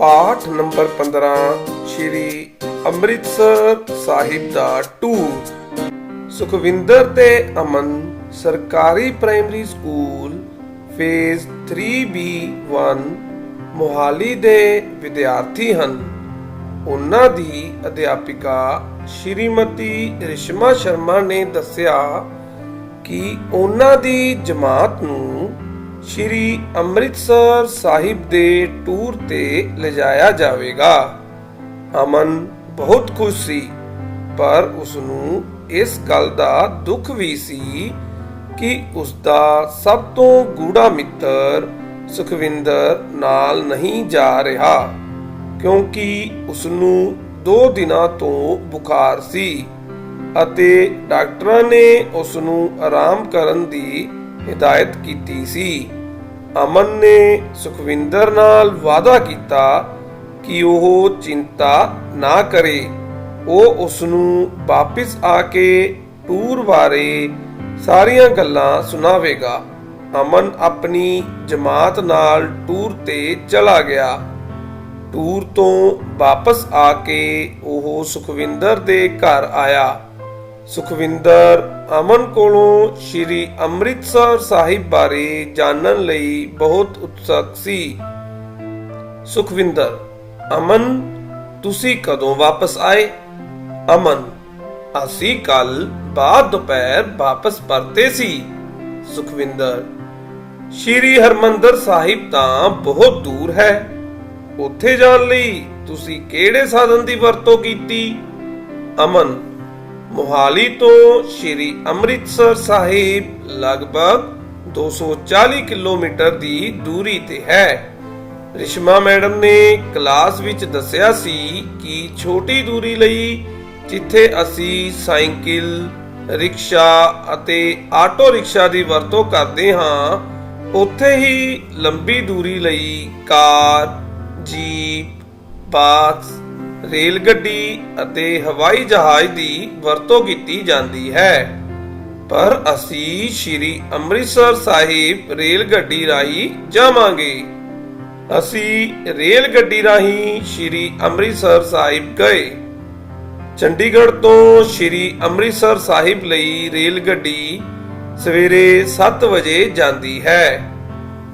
ਪਾਠ ਨੰਬਰ 15 ਸ਼੍ਰੀ ਅੰਮ੍ਰਿਤਸਰ ਸਾਹਿਬ ਦਾ ਟੂਰ ਸੁਖਵਿੰਦਰ ਤੇ ਅਮਨ, ਸਰਕਾਰੀ primary school, phase 3B1 Mohali ਦੇ ਵਿਦਿਆਰਥੀ ਹਨ। ਉਹਨਾਂ ਦੀ ਅਧਿਆਪਿਕਾ ਸ਼੍ਰੀਮਤੀ ਰਿਸ਼ਮਾ ਸ਼ਰਮਾ ਨੇ ਦੱਸਿਆ ਕਿ ਉਹਨਾਂ ਦੀ ਜਮਾਤ ਨੂੰ ਸ਼੍ਰੀ ਅੰਮ੍ਰਿਤਸਰ ਸਾਹਿਬ ਦੇ ਟੂਰ ਤੇ ਲਿਜਾਇਆ ਜਾਵੇਗਾ। ਅਮਨ ਬਹੁਤ ਖੁਸ਼ ਸੀ, ਪਰ ਉਸ ਨੂੰ ਇਸ ਗੱਲ ਦਾ ਦੁੱਖ ਵੀ ਸੀ ਕਿ ਉਸ ਦਾ ਸਭ ਤੋਂ ਗੂੜਾ ਮਿੱਤਰ ਸੁਖਵਿੰਦਰ ਨਾਲ ਨਹੀਂ ਜਾ ਰਿਹਾ, ਕਿਉਂਕਿ ਉਸ ਨੂੰ 2 ਦਿਨਾਂ ਤੋਂ ਬੁਖਾਰ ਸੀ ਅਤੇ ਡਾਕਟਰਾਂ ਨੇ ਉਸ ਨੂੰ ਆਰਾਮ ਕਰਨ ਦੀ ਹਿਦਾਇਤ ਕੀਤੀ ਸੀ। ਅਮਨ ਨੇ ਸੁਖਵਿੰਦਰ ਨਾਲ ਵਾਅਦਾ ਕੀਤਾ ਕਿ ਉਹ ਚਿੰਤਾ ਨਾ ਕਰੇ। ਉਹ ਉਸ ਨੂੰ ਵਾਪਸ ਆ ਕੇ ਟੂਰ ਬਾਰੇ ਸਾਰੀਆਂ ਗੱਲਾਂ ਸੁਣਾਵੇਗਾ। ਅਮਨ ਆਪਣੀ ਜਮਾਤ ਨਾਲ ਟੂਰ ਤੇ ਚਲਾ ਗਿਆ। ਟੂਰ ਤੋਂ ਵਾਪਸ ਆ ਕੇ ਉਹ ਸੁਖਵਿੰਦਰ ਦੇ ਘਰ ਆਇਆ। ਸੁਖਵਿੰਦਰ ਅਮਨ ਕੋਲੋਂ ਸ਼੍ਰੀ ਅੰਮ੍ਰਿਤਸਰ ਸਾਹਿਬ ਬਾਰੇ ਜਾਣਨ ਲਈ ਬਹੁਤ ਉਤਸੁਕ ਸੀ। ਸੁਖਵਿੰਦਰ, ਅਮਨ, ਤੁਸੀਂ ਕਦੋਂ ਵਾਪਸ ਆਏ? ਅਮਨ, ਅਸੀਂ ਕੱਲ ਬਾਅਦ ਦੁਪਹਿਰ ਵਾਪਸ ਪਰਤੇ ਸੀ। ਸੁਖਵਿੰਦਰ, ਸ਼੍ਰੀ ਹਰਮੰਦਰ ਸਾਹਿਬ ਤਾਂ ਬਹੁਤ ਦੂਰ ਹੈ। ਉੱਥੇ ਜਾਣ ਲਈ ਤੁਸੀਂ ਕਿਹੜੇ ਸਾਧਨ ਦੀ ਵਰਤੋਂ ਕੀਤੀ? ਅਮਨ ਮੋਹਾਲੀ ਤੋਂ ਸ਼੍ਰੀ ਅੰਮ੍ਰਿਤਸਰ ਸਾਹਿਬ ਲਗਭਗ 240 ਕਿਲੋਮੀਟਰ ਦੀ ਦੂਰੀ ਤੇ ਹੈ। ਰਿਸ਼ਮਾ ਮੈਡਮ ਨੇ ਕਲਾਸ ਵਿੱਚ ਦੱਸਿਆ ਸੀ ਕਿ ਛੋਟੀ ਦੂਰੀ ਲਈ ਜਿੱਥੇ ਅਸੀਂ ਸਾਈਕਲ, ਰਿਕਸ਼ਾ ਅਤੇ ਆਟੋ ਰਿਕਸ਼ਾ ਦੀ ਵਰਤੋਂ ਕਰਦੇ ਹਾਂ, ਉੱਥੇ ਹੀ ਲੰਬੀ ਦੂਰੀ ਲਈ ਕਾਰ, ਜੀਪ ਬੱਸ ਰੇਲ ਗੱਡੀ ਅਤੇ ਹਵਾਈ ਜਹਾਜ਼ ਦੀ ਵਰਤੋਂ ਕੀਤੀ ਜਾਂਦੀ ਹੈ। ਪਰ ਅਸੀਂ ਸ਼੍ਰੀ ਅੰਮ੍ਰਿਤਸਰ ਸਾਹਿਬ ਰੇਲ ਗੱਡੀ ਰਾਹੀਂ ਜਾਵਾਂਗੇ। ਅਸੀਂ ਰੇਲ ਗੱਡੀ ਰਾਹੀਂ ਸ਼੍ਰੀ ਅੰਮ੍ਰਿਤਸਰ ਸਾਹਿਬ ਗਏ। ਚੰਡੀਗੜ੍ਹ ਤੋਂ ਸ਼੍ਰੀ ਅੰਮ੍ਰਿਤਸਰ ਸਾਹਿਬ ਲਈ ਰੇਲ ਗੱਡੀ ਸਵੇਰੇ 7 ਵਜੇ ਜਾਂਦੀ ਹੈ।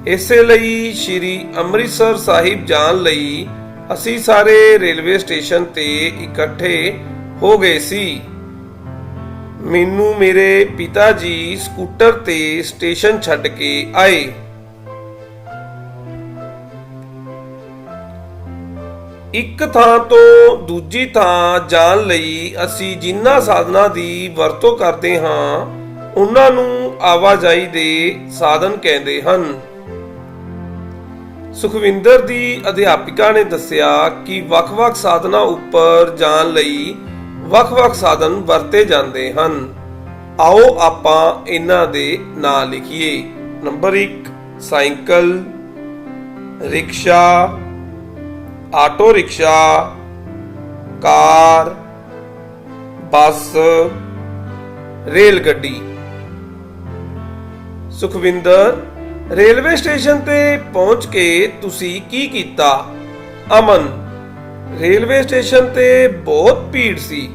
ਇਸੇ ਲਈ ਸ਼੍ਰੀ ਅੰਮ੍ਰਿਤਸਰ ਸਾਹਿਬ ਜਾਣ ਲਈ ਅਸੀਂ ਸਾਰੇ ਰੇਲਵੇ ਸਟੇਸ਼ਨ ਤੇ ਇਕੱਠੇ ਹੋ ਗਏ ਸੀ। ਮੈਨੂੰ ਮੇਰੇ ਪਿਤਾ ਜੀ ਸਕੂਟਰ ਤੇ ਸਟੇਸ਼ਨ ਛੱਡ ਕੇ ਆਏ। ਇੱਕ ਥਾਂ ਤੋਂ ਦੂਜੀ ਥਾਂ ਜਾਣ ਲਈ ਅਸੀਂ ਜਿਨ੍ਹਾਂ ਸਾਧਨਾਂ ਦੀ ਵਰਤੋਂ ਕਰਦੇ ਹਾਂ, ਉਹਨਾਂ ਨੂੰ ਆਵਾਜਾਈ ਦੇ ਸਾਧਨ ਕਹਿੰਦੇ ਹਨ। ਸੁਖਵਿੰਦਰ ਦੀ ਅਧਿਆਪਿਕਾ ਨੇ ਦੱਸਿਆ ਕਿ ਵੱਖ-ਵੱਖ ਸਾਧਨਾਂ ਉੱਪਰ ਜਾਣ ਲਈ ਵੱਖ-ਵੱਖ ਸਾਧਨ ਵਰਤੇ ਜਾਂਦੇ ਹਨ। ਆਓ ਆਪਾਂ ਇਹਨਾਂ ਦੇ ਨਾਂ ਲਿਖੀਏ। Number 1 cycle, rickshaw auto rickshaw car, bus rail ਗੱਡੀ ਸੁਖਵਿੰਦਰ ਰੇਲਵੇ ਸਟੇਸ਼ਨ ਤੇ ਪਹੁੰਚ ਕੇ ਤੁਸੀਂ ਕੀ ਕੀਤਾ? ਅਮਨ, ਰੇਲਵੇ ਸਟੇਸ਼ਨ ਤੇ ਬਹੁਤ ਭੀੜ ਸੀ।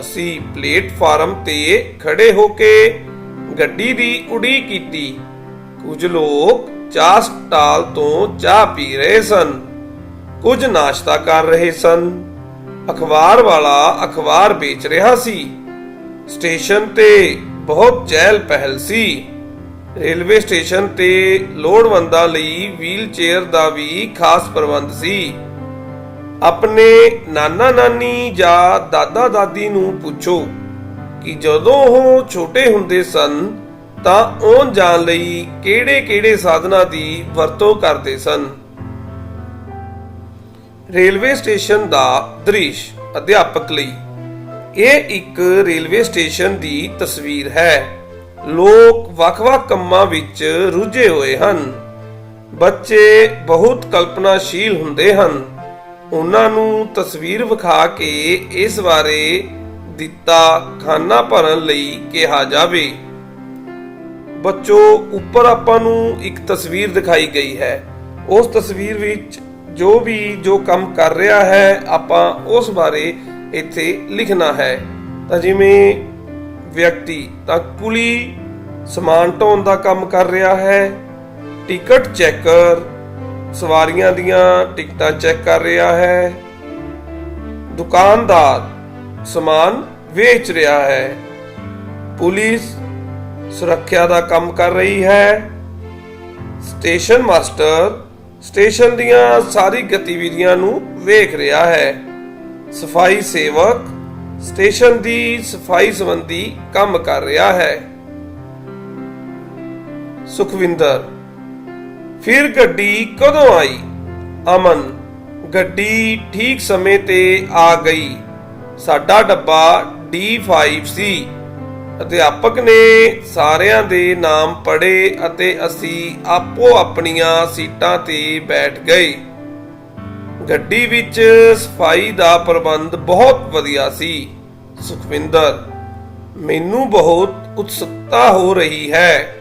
ਅਸੀਂ ਪਲੇਟਫਾਰਮ ਤੇ ਖੜੇ ਹੋ ਕੇ ਗੱਡੀ ਦੀ ਉਡੀਕ ਕੀਤੀ। ਕੁਝ ਲੋਕ ਚਾਹ ਸਟਾਲ ਤੋਂ ਚਾਹ ਪੀ ਰਹੇ ਸਨ। ਕੁਝ ਨਾਸ਼ਤਾ ਕਰ ਰਹੇ ਸਨ। ਅਖਬਾਰ ਵਾਲਾ ਅਖਬਾਰ ਵੇਚ ਰਿਹਾ ਸੀ। ਸਟੇਸ਼ਨ ਤੇ ਬਹੁਤ ਚਹਿਲ ਪਹਿਲ ਸੀ। ਰੇਲਵੇ ਸਟੇਸ਼ਨ ਤੇ ਲੋੜਵੰਦਾਂ ਲਈ ਵੀਲ ਦਾ ਵੀ ਖਾਸ ਪ੍ਰਬੰਧ ਸੀ। ਆਪਣੇ ਨਾਨਾ ਨਾਨੀ ਜਾਂ ਦਾਦਾ ਦਾਦੀ ਨੂੰ ਪੁੱਛੋ ਕਿ ਜਦੋਂ ਉਹ ਛੋਟੇ ਹੁੰਦੇ ਸਨ, ਤਾਂ ਆਉਣ ਜਾਣ ਲਈ ਕਿਹੜੇ-ਕਿਹੜੇ ਸਾਧਨਾਂ ਦੀ ਵਰਤੋਂ ਕਰਦੇ ਸਨ? ਰੇਲਵੇ ਸਟੇਸ਼ਨ ਦਾ ਦ੍ਰਿਸ਼ ਅਧਿਆਪਕ ਲਈ। ਇਹ ਇੱਕ ਰੇਲਵੇ ਸਟੇਸ਼ਨ ਦੀ ਤਸਵੀਰ ਹੈ। ਲੋਕ ਵੱਖ-ਵੱਖ ਕੰਮਾਂ ਵਿੱਚ ਰੁੱਝੇ ਹੋਏ ਹਨ। ਬੱਚੇ ਬਹੁਤ ਕਲਪਨਾਸ਼ੀਲ ਹੁੰਦੇ ਹਨ। ਉਹਨਾਂ ਨੂੰ ਤਸਵੀਰ ਵਿਖਾ ਕੇ ਇਸ ਬਾਰੇ ਦਿੱਤਾ ਖਾਨਾ ਭਰਨ ਲਈ ਕਿਹਾ ਜਾਵੇ। ਬੱਚੋ, ਉੱਪਰ ਆਪਾਂ ਨੂੰ ਇੱਕ ਤਸਵੀਰ ਦਿਖਾਈ ਗਈ ਹੈ। ਉਸ ਤਸਵੀਰ ਵਿੱਚ ਜੋ ਵੀ ਜੋ ਕੰਮ ਕਰ ਰਿਹਾ ਹੈ, ਆਪਾਂ ਉਸ ਬਾਰੇ ਇੱਥੇ ਲਿਖਣਾ ਹੈ। ਤਾਂ ਜਿਵੇਂ ਵਿਅਕਤੀ ਤਾਂ ਕੁਲੀ ਸਮਾਨ ਢੋਣ ਦਾ ਕੰਮ ਕਰ ਰਿਹਾ ਹੈ। ਟਿਕਟ ਚੈਕਰ ਸਵਾਰੀਆਂ ਦੀਆਂ ਟਿਕਟਾਂ ਚੈੱਕ ਕਰ ਰਿਹਾ ਹੈ। ਦੁਕਾਨਦਾਰ ਸਮਾਨ ਵੇਚ ਰਿਹਾ ਹੈ। ਪੁਲਿਸ ਸੁਰੱਖਿਆ ਦਾ ਕੰਮ ਕਰ ਰਹੀ ਹੈ। ਸਟੇਸ਼ਨ ਮਾਸਟਰ ਸਟੇਸ਼ਨ ਦੀਆਂ ਸਾਰੀ ਗਤੀਵਿਧੀਆਂ ਨੂੰ ਵੇਖ ਰਿਹਾ ਹੈ। ਸਫ਼ਾਈ ਸੇਵਕ ਸਟੇਸ਼ਨ ਦੀ ਸਫ਼ਾਈ ਸੰਬੰਧੀ ਕੰਮ ਕਰ ਰਿਹਾ ਹੈ। ਸੁਖਵਿੰਦਰ, ਫਿਰ ਗੱਡੀ ਕਦੋਂ ਆਈ? ਅਮਨ, ਗੱਡੀ ਠੀਕ ਸਮੇਂ ਤੇ ਆ ਗਈ। ਸਾਡਾ ਡੱਬਾ D5 ਸੀ। ਅਧਿਆਪਕ ਨੇ ਸਾਰਿਆਂ ਦੇ ਨਾਮ ਪੜ੍ਹੇ ਅਤੇ ਅਸੀਂ ਆਪੋ ਆਪਣੀਆਂ ਸੀਟਾਂ ਤੇ ਬੈਠ ਗਏ। ਗੱਡੀ ਵਿੱਚ ਸਫ਼ਾਈ ਦਾ ਪ੍ਰਬੰਧ ਬਹੁਤ ਵਧੀਆ ਸੀ। ਸੁਖਵਿੰਦਰ, ਮੈਨੂੰ ਬਹੁਤ ਉਤਸੁਕਤਾ ਹੋ ਰਹੀ ਹੈ।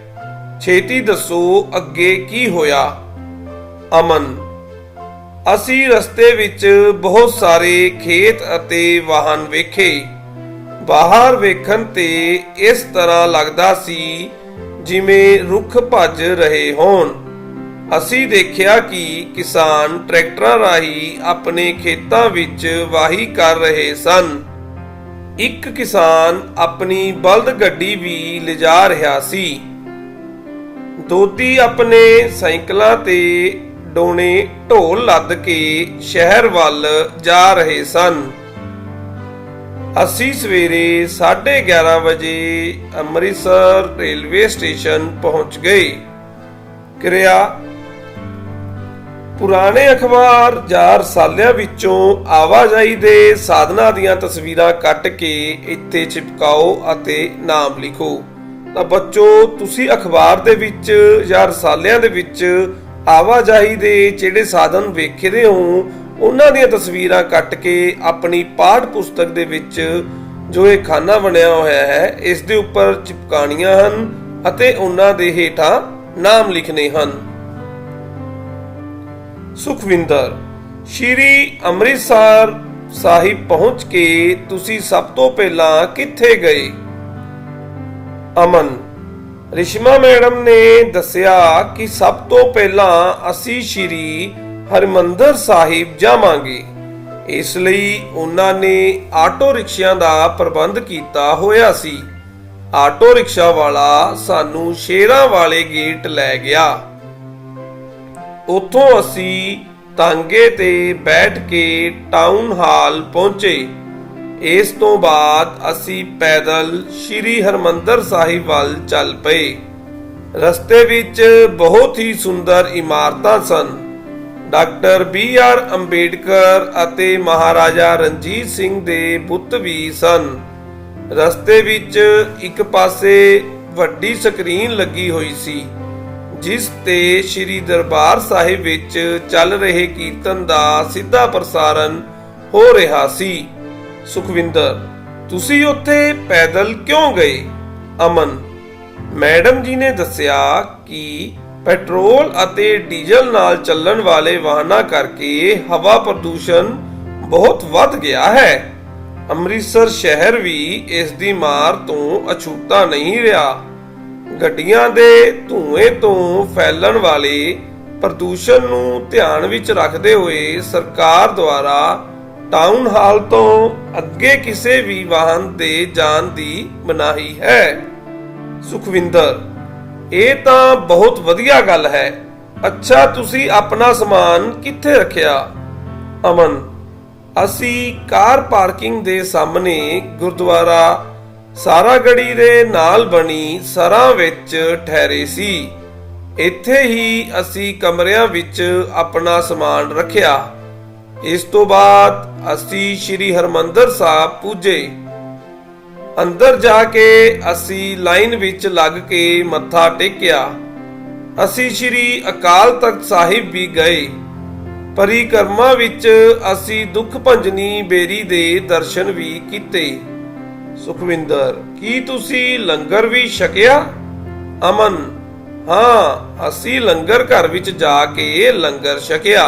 ਛੇਤੀ ਦੱਸੋ ਅੱਗੇ ਕੀ ਹੋਇਆ? ਅਮਨ, ਅਸੀਂ ਰਸਤੇ ਵਿੱਚ ਬਹੁਤ ਸਾਰੇ ਖੇਤ ਅਤੇ ਵਾਹਨ ਵੇਖੇ। ਬਾਹਰ ਵੇਖਣ ਤੇ ਇਸ ਤਰ੍ਹਾਂ ਲੱਗਦਾ ਸੀ ਜਿਵੇਂ ਰੁੱਖ ਭੱਜ ਰਹੇ ਹੋਣ। ਅਸੀਂ ਦੇਖਿਆ ਕਿ ਕਿਸਾਨ ਟਰੈਕਟਰਾਂ ਰਾਹੀਂ ਆਪਣੇ ਖੇਤਾਂ ਵਿੱਚ ਵਾਹੀ ਕਰ ਰਹੇ ਸਨ। ਇੱਕ ਕਿਸਾਨ ਆਪਣੀ ਬਲਦ ਗੱਡੀ ਵੀ ਲਿਜਾ ਰਿਹਾ ਸੀ। ਦੋਤੀ ਆਪਣੇ ਸਾਈਕਲਾਂ ਤੇ ਡੋਣੇ ਢੋਲ ਲੱਦ ਕੇ ਸ਼ਹਿਰ ਵੱਲ ਜਾ ਰਹੇ ਸਨ। ਅਸੀਂ ਸਵੇਰੇ 11:30 ਵਜੇ ਅੰਮ੍ਰਿਤਸਰ ਰੇਲਵੇ ਸਟੇਸ਼ਨ ਪਹੁੰਚ ਗਏ। ਕਿਰਿਆ ਪੁਰਾਣੇ ਅਖਬਾਰ ਜਾਂ ਰਸਾਲਿਆਂ ਵਿੱਚੋਂ ਆਵਾਜਾਈ ਦੇ ਸਾਧਨਾਂ ਦੀਆਂ ਤਸਵੀਰਾਂ ਕੱਟ ਕੇ ਇੱਥੇ ਚਿਪਕਾਓ ਅਤੇ ਨਾਮ ਲਿਖੋ। ਤਾਂ ਬੱਚੋ, ਤੁਸੀਂ ਅਖਬਾਰ ਦੇ ਵਿੱਚ ਜਾਂ ਰਸਾਲਿਆਂ ਦੇ ਵਿੱਚ ਆਵਾਜਾਈ ਦੇ ਜਿਹੜੇ ਸਾਧਨ ਵੇਖਦੇ ਹੋ, ਉਹਨਾਂ ਦੀਆਂ ਤਸਵੀਰਾਂ ਕੱਟ ਕੇ ਆਪਣੀ ਪਾਠ ਪੁਸਤਕ ਦੇ ਵਿੱਚ ਜੋ ਇਹ ਖਾਨਾ ਬਣਿਆ ਹੋਇਆ ਹੈ, ਇਸ ਦੇ ਉੱਪਰ ਚਿਪਕਾਣੀਆਂ ਹਨ ਅਤੇ ਉਹਨਾਂ ਦੇ ਹੇਠਾਂ ਨਾਮ ਲਿਖਣੇ ਹਨ। ਸੁਖਵਿੰਦਰ, ਸ਼੍ਰੀ ਅੰਮ੍ਰਿਤਸਰ ਸਾਹਿਬ ਪਹੁੰਚ ਕੇ ਤੁਸੀਂ ਸਭ ਤੋਂ ਪਹਿਲਾਂ ਕਿੱਥੇ ਗਏ? ਅਮਨ, ਰਿਸ਼ਮਾ ਮੈਡਮ ਨੇ ਦੱਸਿਆ ਕਿ ਸਭ ਤੋਂ ਪਹਿਲਾਂ ਅਸੀਂ ਸ਼੍ਰੀ ਹਰਿਮੰਦਰ ਸਾਹਿਬ ਜਾਵਾਂਗੇ। ਇਸ ਲਈ ਉਹਨਾਂ ਨੇ ਆਟੋ ਰਿਕਸ਼ਿਆਂ ਦਾ ਪ੍ਰਬੰਧ ਕੀਤਾ ਹੋਇਆ ਸੀ। ਆਟੋ ਰਿਕਸ਼ਾ ਵਾਲਾ ਸਾਨੂੰ ਸ਼ੇਰਾਂ ਵਾਲੇ ਗੇਟ ਲੈ ਗਿਆ। ਉੱਥੋਂ ਅਸੀਂ ਤਾਂਗੇ ਤੇ ਬੈਠ ਕੇ ਟਾਊਨ ਹਾਲ ਪਹੁੰਚੇ। ਇਸ ਤੋਂ ਬਾਅਦ ਅਸੀਂ ਪੈਦਲ ਸ਼੍ਰੀ ਹਰਮੰਦਰ ਸਾਹਿਬ ਵੱਲ ਚੱਲ ਪਏ। ਰਸਤੇ ਵਿੱਚ ਬਹੁਤ ਹੀ ਸੁੰਦਰ ਇਮਾਰਤਾਂ ਸਨ। ਡਾਕਟਰ ਬੀ ਆਰ ਅੰਬੇਡਕਰ ਅਤੇ ਮਹਾਰਾਜਾ ਰਣਜੀਤ ਸਿੰਘ ਦੇ ਬੁੱਤ ਵੀ ਸਨ। ਰਸਤੇ ਵਿੱਚ ਇੱਕ ਪਾਸੇ ਵੱਡੀ ਸਕਰੀਨ ਲੱਗੀ ਹੋਈ ਸੀ। ਜਿਸ ਤੇ ਸ੍ਰੀ ਦਰਬਾਰ ਸਾਹਿਬ ਵਿੱਚ ਚੱਲ ਰਹੇ ਕੀਰਤਨ ਦਾ ਸਿੱਧਾ ਪ੍ਰਸਾਰਣ ਹੋ ਰਿਹਾ ਸੀ। ਸੁਖਵਿੰਦਰ, ਤੁਸੀਂ ਉੱਥੇ ਪੈਦਲ ਕਿਉਂ ਗਏ? ਅਮਨ, ਮੈਡਮ ਜੀ ਨੇ ਦੱਸਿਆ ਕਿ ਪੈਟਰੋਲ ਅਤੇ ਡੀਜ਼ਲ ਨਾਲ ਚੱਲਣ ਵਾਲੇ ਵਾਹਨਾਂ ਕਰਕੇ ਹਵਾ ਪ੍ਰਦੂਸ਼ਣ ਬਹੁਤ ਵੱਧ ਗਿਆ ਹੈ। ਅੰਮ੍ਰਿਤਸਰ ਸ਼ਹਿਰ ਵੀ ਇਸ ਦੀ ਮਾਰ ਤੋਂ ਅਛੂਤਾ ਨਹੀਂ ਰਿਹਾ। ਗੱਡੀਆਂ ਦੇ ਧੂਏ ਤੋਂ ਫੈਲਣ ਵਾਲੇ ਪ੍ਰਦੂਸ਼ਣ ਨੂੰ ਧਿਆਨ ਵਿੱਚ ਰੱਖਦੇ ਹੋਏ ਸਰਕਾਰ ਦੁਆਰਾ ਟਾਊਨ ਹਾਲ ਤੋਂ ਅੱਗੇ ਕਿਸੇ ਵੀ ਵਾਹਨ ਦੇ ਜਾਣ ਦੀ ਮਨਾਹੀ ਹੈ। ਸੁਖਵਿੰਦਰ, ਇਹ ਤਾਂ ਬਹੁਤ ਵਧੀਆ ਗੱਲ ਹੈ। ਅੱਛਾ, ਤੁਸੀਂ ਆਪਣਾ ਸਮਾਨ ਕਿੱਥੇ ਰੱਖਿਆ? ਅਮਨ, ਅਸੀਂ ਕਾਰ ਪਾਰਕਿੰਗ ਦੇ ਸਾਹਮਣੇ ਗੁਰਦੁਆਰਾ ਸਾਰਾ ਗੜੀ ਦੇ ਨਾਲ ਬਣੀ ਸਰਾਂ ਵਿੱਚ ਠਹਿਰੇ ਸੀ। ਇੱਥੇ ਹੀ ਅਸੀਂ ਕਮਰਿਆਂ ਵਿੱਚ ਆਪਣਾ ਸਮਾਨ ਰੱਖਿਆ। ਇਸ ਤੋਂ ਬਾਅਦ ਅਸੀਂ ਸ੍ਰੀ ਹਰਮੰਦਰ ਸਾਹਿਬ ਪੂਜੇ। ਅੰਦਰ ਜਾ ਕੇ ਅਸੀਂ ਲਾਈਨ ਵਿੱਚ ਲੱਗ ਕੇ ਮੱਥਾ ਟੇਕਿਆ। ਅਸੀਂ ਸ੍ਰੀ ਅਕਾਲ ਤਖਤ ਸਾਹਿਬ ਵੀ ਗਏ। ਪਰਿਕਰਮਾ ਵਿੱਚ ਅਸੀਂ ਦੁੱਖ ਭੰਜਨੀ ਬੇਰੀ ਦੇ ਦਰਸ਼ਨ ਵੀ ਕੀਤੇ। ਸੁਖਵਿੰਦਰ, ਕੀ ਤੁਸੀਂ ਲੰਗਰ ਵੀ ਛਕਿਆ? ਅਮਨ, ਹਾਂ, ਅਸੀਂ ਲੰਗਰ ਘਰ ਵਿੱਚ ਜਾ ਕੇ ਲੰਗਰ ਛਕਿਆ।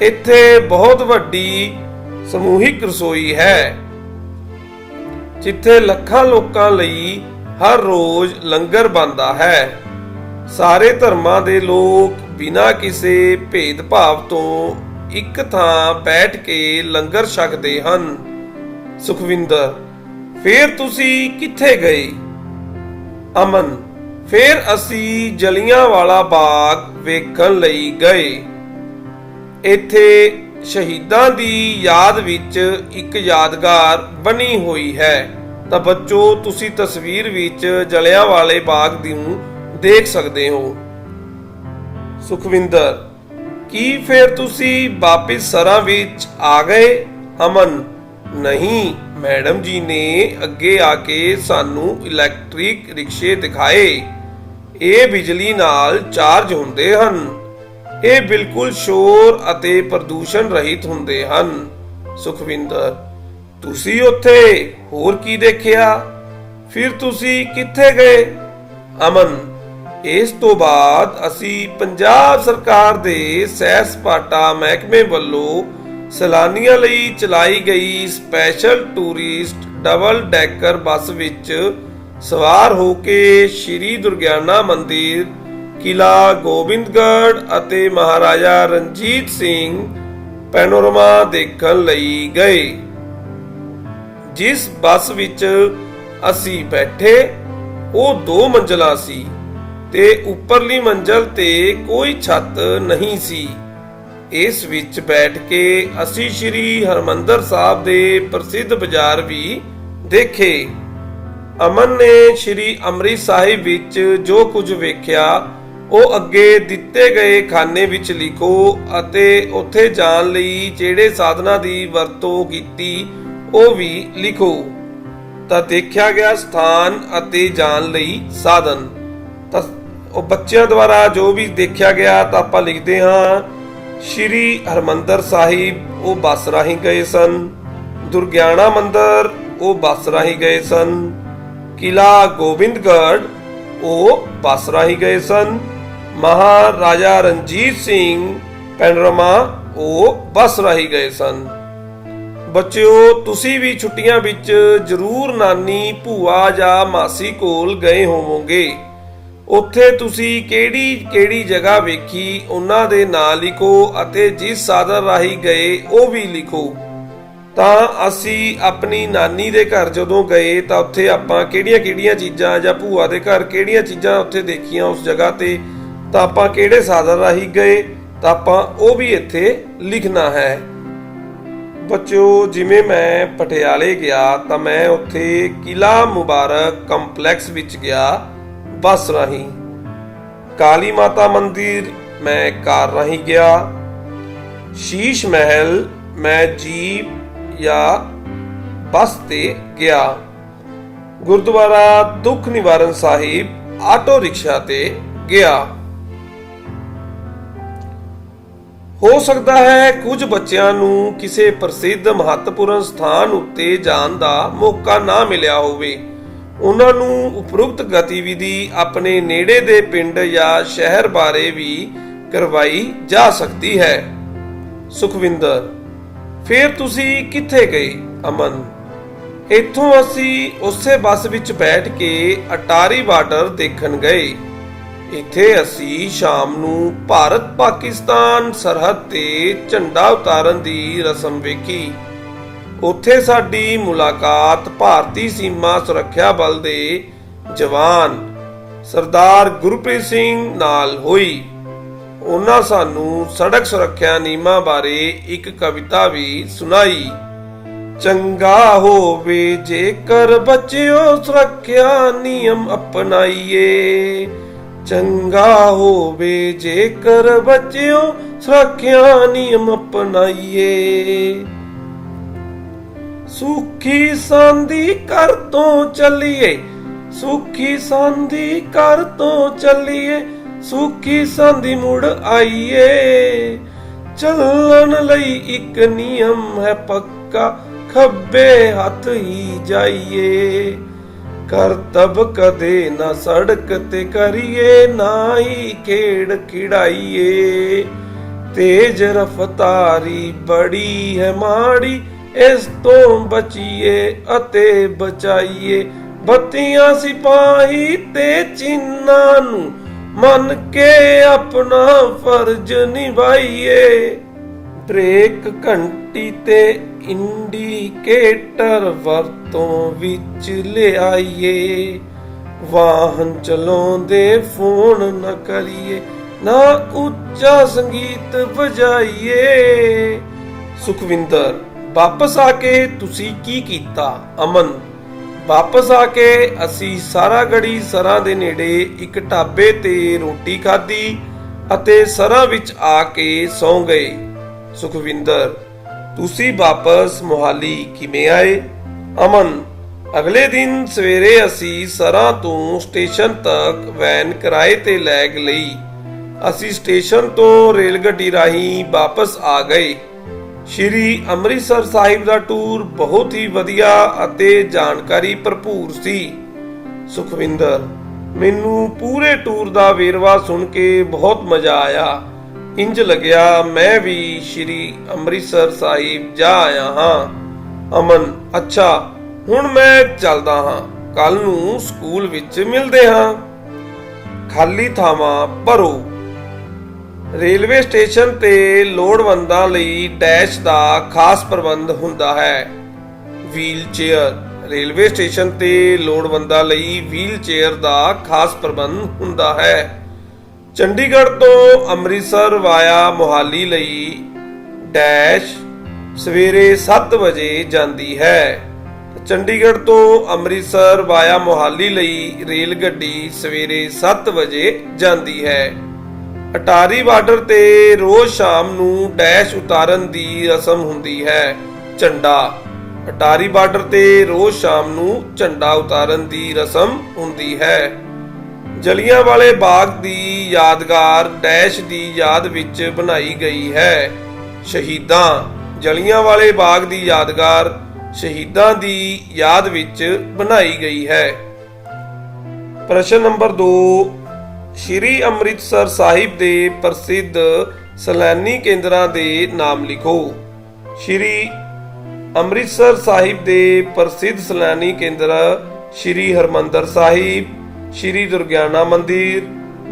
ਇੱਥੇ ਬਹੁਤ ਵੱਡੀ ਸਮੂਹਿਕ ਰਸੋਈ ਹੈ, ਜਿੱਥੇ ਲੱਖਾਂ ਲੋਕਾਂ ਲਈ ਹਰ ਰੋਜ਼ ਲੰਗਰ ਬਣਦਾ ਹੈ। ਸਾਰੇ ਧਰਮਾਂ ਦੇ ਲੋਕ ਬਿਨਾਂ ਕਿਸੇ ਭੇਦਭਾਵ ਤੋਂ ਇੱਕ ਥਾਂ ਬੈਠ ਕੇ ਲੰਗਰ ਛਕਦੇ ਹਨ। ਸੁਖਵਿੰਦਰ ਫੇਰ ਤੁਸੀਂ ਕਿੱਥੇ ਗਏ? ਅਮਨ, ਫੇਰ ਅਸੀਂ ਜਲੀਆਂ ਵਾਲਾ ਬਾਗ ਵੇਖਣ ਲਈ ਗਏ। ਇੱਥੇ ਸ਼ਹੀਦਾਂ ਦੀ ਯਾਦ ਵਿੱਚ ਇੱਕ ਯਾਦਗਾਰ ਬਣੀ ਹੋਈ ਹੈ। ਤਾਂ ਬੱਚੋ, ਤੁਸੀਂ ਤਸਵੀਰ ਵਿੱਚ ਜਲਿਆਂ ਵਾਲੇ ਬਾਗ ਨੂੰ ਦੇਖ ਸਕਦੇ ਹੋ। ਸੁਖਵਿੰਦਰ, ਕੀ ਫਿਰ ਤੁਸੀਂ ਵਾਪਿਸ ਸਰਾਂ ਵਿੱਚ ਆ ਗਏ? ਅਮਨ ਨਹੀਂ। ਮੈਡਮ ਜੀ ਨੇ ਅੱਗੇ ਆ ਕੇ ਸਾਨੂੰ ਇਲੈਕਟ੍ਰਿਕ ਰਿਕਸ਼ੇ ਦਿਖਾਏ। ਇਹ ਬਿਜਲੀ ਨਾਲ ਚਾਰਜ ਹੁੰਦੇ ਹਨ। ਇਹ ਬਿਲਕੁਲ ਸ਼ੋਰ ਅਤੇ ਪ੍ਰਦੂਸ਼ਣ ਰਹਿਤ ਹੁੰਦੇ ਹਨ। ਸੁਖਵਿੰਦਰ, ਤੁਸੀਂ ਉੱਥੇ ਹੋਰ ਕੀ ਦੇਖਿਆ? ਫਿਰ ਤੁਸੀਂ ਕਿੱਥੇ ਗਏ? ਅਮਨ, ਇਸ ਤੋਂ ਬਾਅਦ ਅਸੀਂ ਪੰਜਾਬ ਸਰਕਾਰ ਦੇ ਸੈਰ ਸਪਾਟਾ ਮਹਿਕਮੇ ਵੱਲੋਂ ਸੈਲਾਨੀਆਂ ਲਈ ਚਲਾਈ ਗਈ special tourist double decker bus ਵਿੱਚ ਸਵਾਰ ਹੋ ਕੇ ਸ਼੍ਰੀ ਦੁਰਗਿਆਨਾ ਮੰਦਿਰ ਕਿਲਾ ਗੋਬਿੰਦਗੜ੍ਹ ਅਤੇ ਮਹਾਰਾਜਾ ਰਣਜੀਤ ਸਿੰਘ ਪੈਨੋਰਮਾ ਦੇਖਣ ਲਈ ਗਏ। ਜਿਸ ਬੱਸ ਵਿੱਚ ਅਸੀਂ ਬੈਠੇ, ਉਹ ਦੋ ਮੰਜ਼ਲਾ ਸੀ ਤੇ ਉੱਪਰਲੀ ਮੰਜ਼ਲ ਤੇ ਕੋਈ ਛੱਤ ਨਹੀਂ ਸੀ। ਇਸ ਵਿੱਚ ਬੈਠ ਕੇ ਅਸੀਂ ਸ੍ਰੀ ਹਰਮੰਦਰ ਸਾਹਿਬ ਦੇ ਪ੍ਰਸਿੱਧ ਬਾਜ਼ਾਰ ਵੀ ਦੇਖੇ। ਅਮਨ ਨੇ ਸ੍ਰੀ ਅੰਮ੍ਰਿਤ ਸਾਹਿਬ ਵਿੱਚ ਜੋ ਕੁਝ ਵੇਖਿਆ, ਉਹ ਅੱਗੇ ਦਿੱਤੇ ਗਏ ਖਾਨੇ ਵਿੱਚ ਲਿਖੋ ਅਤੇ ਉੱਥੇ ਜਾਣ ਲਈ ਜਿਹੜੇ ਸਾਧਨਾਂ ਦੀ ਵਰਤੋਂ ਕੀਤੀ, ਉਹ ਵੀ ਲਿਖੋ। ਤਾਂ ਦੇਖਿਆ ਗਿਆ ਸਥਾਨ ਅਤੇ ਜਾਣ ਲਈ ਸਾਧਨ। ਤਾਂ ਉਹ ਬੱਚਿਆਂ ਦੁਆਰਾ ਜੋ ਵੀ ਦੇਖਿਆ ਗਿਆ, ਤਾਂ ਆਪਾਂ ਲਿਖਦੇ ਹਾਂ ਸ਼੍ਰੀ ਹਰਮੰਦਰ ਸਾਹਿਬ, ਉਹ ਬੱਸ ਰਾਹੀਂ ਗਏ ਸਨ। ਦੁਰਗਿਆਣਾ ਮੰਦਰ, ਉਹ ਬੱਸ ਰਾਹੀਂ ਗਏ ਸਨ। ਕਿਲਾ ਗੋਬਿੰਦਗੜ੍ਹ, ਉਹ ਬੱਸ ਰਾਹੀਂ ਗਏ ਸਨ। ਮਹਾਰਾਜਾ ਰਣਜੀਤ ਸਿੰਘ ਪੈਨਰਮਾ, ਉਹ ਬੱਸ ਰਾਹੀਂ ਗਏ ਸਨ। ਬੱਚਿਓ, ਤੁਸੀਂ ਵੀ ਛੁੱਟੀਆਂ ਵਿੱਚ ਜ਼ਰੂਰ ਨਾਨੀ, ਭੂਆ ਜਾਂ ਮਾਸੀ ਕੋਲ ਗਏ ਹੋਵੋਗੇ। ਉੱਥੇ ਤੁਸੀਂ ਕਿਹੜੀ ਕਿਹੜੀ ਜਗ੍ਹਾ ਵੇਖੀ, ਉਹਨਾਂ ਦੇ ਨਾਂ ਲਿਖੋ ਅਤੇ ਜਿਸ ਸਾਧਨ ਰਾਹੀਂ ਗਏ, ਉਹ ਵੀ ਲਿਖੋ। ਤਾਂ ਅਸੀਂ ਆਪਣੀ ਨਾਨੀ ਦੇ ਘਰ ਜਦੋਂ ਗਏ, ਤਾਂ ਉੱਥੇ ਆਪਾਂ ਕਿਹੜੀਆਂ-ਕਿਹੜੀਆਂ ਚੀਜ਼ਾਂ ਜਾਂ ਭੂਆ ਦੇ ਘਰ ਕਿਹੜੀਆਂ ਚੀਜ਼ਾਂ ਉੱਥੇ ਦੇਖੀਆਂ ਉਸ ਜਗ੍ਹਾ ਤੇ, ਤਾਂ ਆਪਾਂ ਕਿਹੜੇ ਸਾਧਨ ਰਾਹੀਂ ਗਏ, ਤਾਂ ਆਪਾਂ ਉਹ ਵੀ ਇੱਥੇ ਲਿਖਣਾ ਹੈ। ਬੱਚਿਓ, ਜਿਵੇਂ ਮੈਂ ਪਟਿਆਲੇ ਗਿਆ, ਤਾਂ ਮੈਂ ਉੱਥੇ ਕਿਲਾ ਮੁਬਾਰਕ ਕੰਪਲੈਕਸ ਵਿੱਚ ਗਿਆ। ਬੱਸ ਰਾਹੀਂ। ਕਾਲੀ ਮਾਤਾ ਮੰਦਿਰ ਮੈਂ ਕਾਰ ਰਾਹੀਂ ਗਿਆ। ਸ਼ੀਸ਼ ਮਹਿਲ ਮੈਂ ਜੀਪ ਜਾਂ ਬੱਸ ਤੇ ਗਿਆ। ਗੁਰਦੁਆਰਾ ਦੁੱਖ ਨਿਵਾਰਨ ਸਾਹਿਬ ਆਟੋ ਰਿਕਸ਼ਾ ਤੇ ਗਿਆ। ਹੋ ਸਕਦਾ ਹੈ ਕੁਝ ਬੱਚਿਆਂ ਨੂੰ ਕਿਸੇ ਪ੍ਰਸਿੱਧ ਮਹੱਤਵਪੂਰਨ ਸਥਾਨ ਉੱਤੇ ਜਾਣ ਦਾ ਮੌਕਾ ਨਾ ਮਿਲਿਆ ਹੋਵੇ। ਉਹਨਾਂ ਨੂੰ ਉਪਰੋਕਤ ਗਤੀਵਿਧੀ ਆਪਣੇ ਨੇੜੇ ਦੇ ਪਿੰਡ ਜਾਂ ਸ਼ਹਿਰ ਬਾਰੇ ਵੀ ਕਰਵਾਈ ਜਾ ਸਕਦੀ ਹੈ। ਸੁਖਵਿੰਦਰ, ਫਿਰ ਤੁਸੀਂ ਕਿੱਥੇ ਗਏ? ਅਮਨ, ਇੱਥੋਂ ਅਸੀਂ ਉਸੇ ਬੱਸ ਵਿੱਚ ਬੈਠ ਕੇ ਅਟਾਰੀ ਬਾਰਡਰ ਦੇਖਣ ਗਏ। ਇੱਥੇ ਅਸੀਂ ਸ਼ਾਮ ਨੂੰ ਭਾਰਤ ਪਾਕਿਸਤਾਨ ਸਰਹੱਦ ਤੇ ਝੰਡਾ ਉਤਾਰਨ ਦੀ ਰਸਮ ਵੇਖੀ। ਉੱਥੇ ਸਾਡੀ ਮੁਲਾਕਾਤ ਭਾਰਤੀ ਸੀਮਾ ਸੁਰੱਖਿਆ ਬਲ ਦੇ ਜਵਾਨ ਸਰਦਾਰ ਗੁਰਪ੍ਰੀਤ ਸਿੰਘ ਨਾਲ ਹੋਈ। ਉਹਨਾਂ ਸਾਨੂੰ ਸੜਕ ਸੁਰੱਖਿਆ ਨਿਯਮਾਂ ਬਾਰੇ ਇੱਕ ਕਵਿਤਾ ਵੀ ਸੁਣਾਈ। ਚੰਗਾ ਹੋਵੇ ਜੇਕਰ ਬੱਚਿਓ ਸੁਰੱਖਿਆ ਨਿਯਮ ਅਪਣਾਈਏ। ਚੰਗਾ ਹੋਵੇ ਜੇਕਰ ਬੱਚਿਓ ਸੁਰੱਖਿਆ ਨਿਯਮ ਅਪਣਾਈਏ। ਸੁਖੀ ਸੰਦੀ ਕਰ ਤੋਂ ਚੱਲੀਏ, ਸੁਖੀ ਸੰਦੀ ਕਰ ਤੋਂ ਚੱਲੀਏ, ਸੁਖੀ ਸੰਦੀ ਮੁੜ ਆਈਏ। ਚੱਲਣ ਲਈ ਇੱਕ ਨਿਯਮ ਹੈ ਪੱਕਾ, ਖੱਬੇ ਹੱਥ ਹੀ ਜਾਈਏ। ਕਰਤਬ ਕਦੇ ਨਾ ਸੜਕ ਤੇ ਕਰੀਏ, ਨਾ ਹੀ ਖੇੜ ਖਿੜਾਈਏ ਤੇਜ ਰਫਤਾਰੀ ਬੜੀ ਹੈ ਮਾੜੀ ਇਸ ਤੋਂ ਬਚੀਏ ਅਤੇ ਬਚਾਈਏ। ਬੱਤੀਆਂ ਸਿਪਾਹੀ ਤੇ ਚਿੰਨਾਂ ਨੂੰ ਮੰਨ ਕੇ ਆਪਣਾ ਫਰਜ਼ ਨਿਭਾਈਏ। ਬ੍ਰੇਕ ਘੰਟੀ ਤੇ ਇੰਡੀਕੇਟਰ ਵਰਤੋਂ ਵਿੱਚ ਲਿਆਈਏ। ਵਾਹਨ ਚਲਾਉਂਦੇ ਫੋਨ ਨਾ ਕਰੀਏ, ਨਾ ਉੱਚਾ ਸੰਗੀਤ ਵਜਾਈਏ। ਸੁਖਵਿੰਦਰ ਵਾਪਸ ਆ ਕੇ ਤੁਸੀਂ ਕੀ ਕੀਤਾ? ਅਮਨ। ਵਾਪਸ ਆ ਕੇ ਅਸੀਂ ਸਾਰਾ ਗੜੀ ਸਰਾਂ ਦੇ ਨੇੜੇ ਇੱਕ ਢਾਬੇ ਤੇ ਰੋਟੀ ਖਾਧੀ ਅਤੇ ਸਰਾਂ ਵਿੱਚ ਆ ਕੇ ਸੌਂ ਗਏ। ਸੁਖਵਿੰਦਰ, ਤੁਸੀਂ ਵਾਪਸ ਮੋਹਾਲੀ ਕਿਵੇਂ ਆਏ? ਅਮਨ, ਅਗਲੇ ਦਿਨ ਸਵੇਰੇ ਅਸੀਂ ਸਰਾਂ ਤੋਂ ਸਟੇਸ਼ਨ ਤੱਕ ਵੈਨ ਕਿਰਾਏ ਤੇ ਲੈ ਲਈ। ਅਸੀਂ ਸਟੇਸ਼ਨ ਤੋਂ ਰੇਲ ਗੱਡੀ ਰਾਹੀਂ ਵਾਪਸ ਆ ਗਏ। ਸ਼੍ਰੀ ਅੰਮ੍ਰਿਤਸਰ ਸਾਹਿਬ ਦਾ ਟੂਰ ਬਹੁਤ ਹੀ ਵਧੀਆ ਅਤੇ ਜਾਣਕਾਰੀ ਭਰਪੂਰ ਸੀ। ਸੁਖਵਿੰਦਰ, ਮੈਨੂੰ ਪੂਰੇ ਟੂਰ ਦਾ ਵੇਰਵਾ ਸੁਣ ਕੇ ਬਹੁਤ ਮਜ਼ਾ ਆਇਆ। ਇੰਜ ਲੱਗਿਆ ਮੈਂ ਵੀ ਸ਼੍ਰੀ ਅੰਮ੍ਰਿਤਸਰ ਸਾਹਿਬ ਜਾ ਆਇਆ ਹਾਂ। ਅਮਨ, ਅੱਛਾ, ਹੁਣ ਮੈਂ ਚੱਲਦਾ ਹਾਂ। ਕੱਲ ਨੂੰ ਸਕੂਲ ਵਿੱਚ ਮਿਲਦੇ ਹਾਂ। ਖਾਲੀ ਥਾਵਾਂ ਭਰੋ। ਰੇਲਵੇ ਸਟੇਸ਼ਨ ਤੇ ਲੋੜਵੰਦਾਂ ਲਈ ਡੈਸ਼ ਦਾ ਖਾਸ ਪ੍ਰਬੰਧ ਹੁੰਦਾ ਹੈ। ਵੀਲ ਚੇਅਰ ਰੇਲਵੇ ਸਟੇਸ਼ਨ ਤੇ ਲੋੜਵੰਦਾਂ ਲਈ ਵੀਲ ਚੇਅਰ ਦਾ ਖਾਸ ਪ੍ਰਬੰਧ ਹੁੰਦਾ ਹੈ। ਚੰਡੀਗੜ੍ਹ ਤੋਂ ਅੰਮ੍ਰਿਤਸਰ ਵਾਇਆ ਮੋਹਾਲੀ ਲਈ ਡੈਸ਼ ਸਵੇਰੇ 7 ਵਜੇ ਜਾਂਦੀ ਹੈ। ਚੰਡੀਗੜ੍ਹ ਤੋਂ ਅੰਮ੍ਰਿਤਸਰ ਵਾਇਆ ਮੋਹਾਲੀ ਲਈ ਰੇਲ ਗੱਡੀ ਸਵੇਰੇ 7 ਵਜੇ ਜਾਂਦੀ ਹੈ। ਅਟਾਰੀ ਬਾਰਡਰ ਤੇ ਰੋਜ਼ ਸ਼ਾਮ ਨੂੰ ਡੈਸ਼ ਉਤਾਰਨ ਦੀ ਰਸਮ ਹੁੰਦੀ ਹੈ, ਝੰਡਾ। ਅਟਾਰੀ ਬਾਰਡਰ ਤੇ ਰੋਜ਼ ਸ਼ਾਮ ਨੂੰ ਝੰਡਾ ਉਤਾਰਨ ਦੀ ਰਸਮ ਹੁੰਦੀ ਹੈ। ਜਲੀਆਂ ਵਾਲੇ ਬਾਗ ਦੀ ਯਾਦਗਾਰ ਡੈਸ਼ ਦੀ ਯਾਦ ਵਿੱਚ ਬਣਾਈ ਗਈ ਹੈ। ਸ਼ਹੀਦਾਂ। ਜਲੀਆਂ ਵਾਲੇ ਬਾਗ ਦੀ ਯਾਦਗਾਰ ਸ਼ਹੀਦਾਂ ਦੀ ਯਾਦ ਵਿੱਚ ਬਣਾਈ ਗਈ ਹੈ। ਪ੍ਰਸ਼ਨ ਨੰਬਰ 2 ਸ਼੍ਰੀ ਅੰਮ੍ਰਿਤਸਰ ਸਾਹਿਬ ਦੇ ਪ੍ਰਸਿੱਧ ਸੈਲਾਨੀ ਕੇਂਦਰਾਂ ਦੇ ਨਾਮ ਲਿਖੋ। ਸ਼੍ਰੀ ਅੰਮ੍ਰਿਤਸਰ ਸਾਹਿਬ ਦੇ ਪ੍ਰਸਿੱਧ ਸੈਲਾਨੀ ਕੇਂਦਰ ਸ਼੍ਰੀ ਹਰਮੰਦਰ ਸਾਹਿਬ, ਸ਼੍ਰੀ ਦੁਰਗਿਆਨਾ ਮੰਦਿਰ,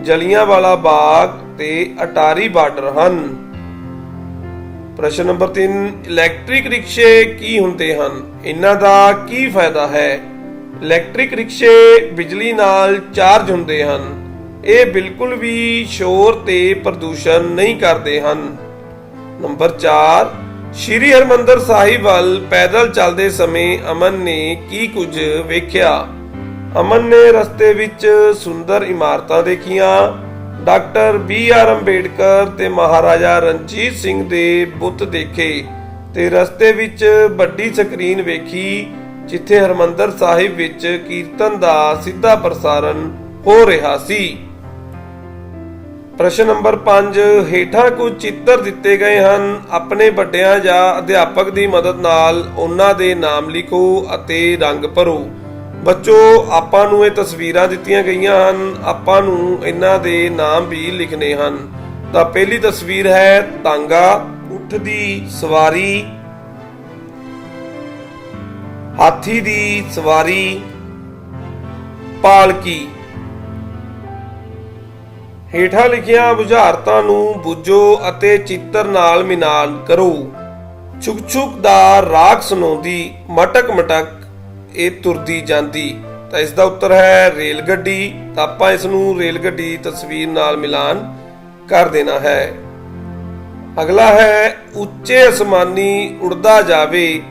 ਜਲੀਆਂਵਾਲਾ ਬਾਗ ਤੇ ਅਟਾਰੀ ਬਾਰਡਰ ਹਨ। ਪ੍ਰਸ਼ਨ ਨੰਬਰ 3 ਇਲੈਕਟ੍ਰਿਕ ਰਿਕਸ਼ੇ ਕੀ ਹੁੰਦੇ ਹਨ? ਇਹਨਾਂ ਦਾ ਕੀ ਫਾਇਦਾ ਹੈ? ਇਲੈਕਟ੍ਰਿਕ ਰਿਕਸ਼ੇ ਬਿਜਲੀ ਨਾਲ ਚਾਰਜ ਹੁੰਦੇ ਹਨ। ਇਹ ਬਿਲਕੁਲ ਵੀ ਸ਼ੋਰ ਤੇ ਪ੍ਰਦੂਸ਼ਣ ਨਹੀਂ ਕਰਦੇ ਹਨ। ਨੰਬਰ 4 ਸ਼੍ਰੀ ਹਰਮੰਦਰ ਸਾਹਿਬ ਵੱਲ ਪੈਦਲ ਚੱਲਦੇ ਸਮੇਂ ਅਮਨ ਨੇ ਕੀ ਕੁਝ ਵੇਖਿਆ? ਅਮਨ ਨੇ ਰਸਤੇ ਵਿੱਚ ਸੁੰਦਰ ਇਮਾਰਤਾਂ ਦੇਖੀਆਂ। ਡਾਕਟਰ ਬੀ ਆਰ ਅੰਬੇਡਕਰ ਤੇ ਮਹਾਰਾਜਾ ਰਣਜੀਤ ਸਿੰਘ ਦੇ ਬੁੱਤ ਦੇਖੇ ਤੇ ਰਸਤੇ ਵਿੱਚ ਵੱਡੀ ਸਕਰੀਨ ਵੇਖੀ, ਜਿੱਥੇ ਹਰਮੰਦਰ ਸਾਹਿਬ ਵਿੱਚ ਕੀਰਤਨ ਦਾ ਸਿੱਧਾ ਪ੍ਰਸਾਰਣ ਹੋ ਰਿਹਾ ਸੀ। ਪ੍ਰਸ਼ਨ ਨੰਬਰ 5 ਹੇਠਾਂ ਕੁਝ ਚਿੱਤਰ ਦਿੱਤੇ ਗਏ ਹਨ। ਆਪਣੇ ਵੱਡਿਆਂ ਜਾਂ ਅਧਿਆਪਕ ਦੀ ਮਦਦ ਨਾਲ ਉਹਨਾਂ ਦੇ ਨਾਮ ਲਿਖੋ ਅਤੇ ਰੰਗ ਭਰੋ। ਬੱਚੋ, ਆਪਾਂ ਨੂੰ ਇਹ ਤਸਵੀਰਾਂ ਦਿੱਤੀਆਂ ਗਈਆਂ ਹਨ। ਆਪਾਂ ਨੂੰ ਇਹਨਾਂ ਦੇ ਨਾਮ ਵੀ ਲਿਖਣੇ ਹਨ। ਤਾਂ ਪਹਿਲੀ ਤਸਵੀਰ ਹੈ ਤਾਂਗਾ, ਉੱਠ ਦੀ ਸਵਾਰੀ। ਹਾਥੀ ਦੀ ਸਵਾਰੀ, ਪਾਲਕੀ। ਹੇਠਾਂ ਲਿਖੀਆਂ ਬੁਝਾਰਤਾਂ ਨੂੰ ਬੁੱਝੋ ਅਤੇ ਚਿੱਤਰ ਨਾਲ ਮਿਲਾਨ ਕਰੋ। ਛੁਕ ਛੁਕ ਦਾ ਰਾਗ ਸੁਣਾਉਂਦੀ, ਮਟਕ ਮਟਕ ਇਹ ਤੁਰਦੀ ਜਾਂਦੀ। ਤਾਂ ਇਸ ਦਾ ਉੱਤਰ ਹੈ ਰੇਲ ਗੱਡੀ ਤਾਂ ਆਪਾਂ ਇਸ ਨੂੰ ਰੇਲ ਗੱਡੀ ਤਸਵੀਰ ਨਾਲ ਮਿਲਾਨ ਕਰ ਦੇਣਾ ਹੈ। ਅਗਲਾ ਹੈ, ਉੱਚੇ ਅਸਮਾਨੀ ਉੜਦਾ ਜਾਵੇ,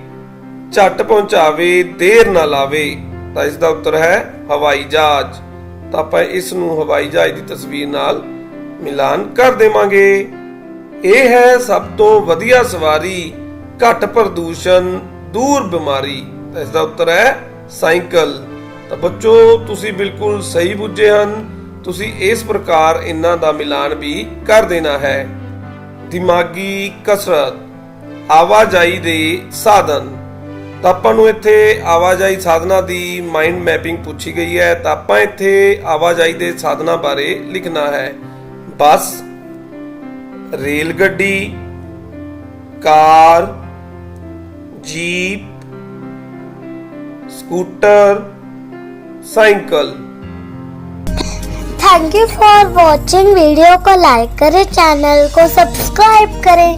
ਝਟ ਪਹੁੰਚਾਵੇ, ਦੇਰ ਨਾ ਲਾਵੇ। ਤਾਂ ਇਸ ਦਾ ਉੱਤਰ ਹੈ ਹਵਾਈ ਜਹਾਜ਼। ਤਾਂ ਆਪਾਂ ਇਸ ਨੂੰ ਹਵਾਈ ਜਹਾਜ਼ ਦੀ ਤਸਵੀਰ ਨਾਲ ਮਿਲਾਨ ਕਰ ਦੇਵਾਂਗੇ। ਇਹ ਹੈ ਸਭ ਤੋਂ ਵਧੀਆ ਸਵਾਰੀ, ਘੱਟ ਪ੍ਰਦੂਸ਼ਣ, ਦੂਰ ਬਿਮਾਰੀ। ਤਾਂ ਇਸ ਦਾ ਉੱਤਰ ਹੈ ਸਾਈਕਲ। ਤਾਂ ਬੱਚੋ, ਤੁਸੀਂ ਬਿਲਕੁਲ ਸਹੀ ਬੁੱਝੇ ਹਨ। ਤੁਸੀਂ ਇਸ ਪ੍ਰਕਾਰ ਇਹਨਾਂ ਦਾ ਮਿਲਾਨ ਵੀ ਕਰ ਦੇਣਾ ਹੈ। ਦਿਮਾਗੀ ਕਸਰਤ, ਆਵਾਜਾਈ ਦੇ ਸਾਧਨ। ਤਾਂ ਆਪਾਂ ਨੂੰ ਇੱਥੇ ਆਵਾਜਾਈ ਸਾਧਨਾ ਦੀ ਮਾਈਂਡ ਮੈਪਿੰਗ ਪੁੱਛੀ ਗਈ ਹੈ, ਤਾਂ ਆਪਾਂ ਇੱਥੇ ਆਵਾਜਾਈ ਦੇ ਸਾਧਨਾ ਬਾਰੇ ਲਿਖਣਾ ਹੈ। ਬੱਸ ਰੇਲ ਗੱਡੀ car, jeep, scooter, cycle. Thank you for watching video को लाइक करें चैनल को सब्सक्राइब करें।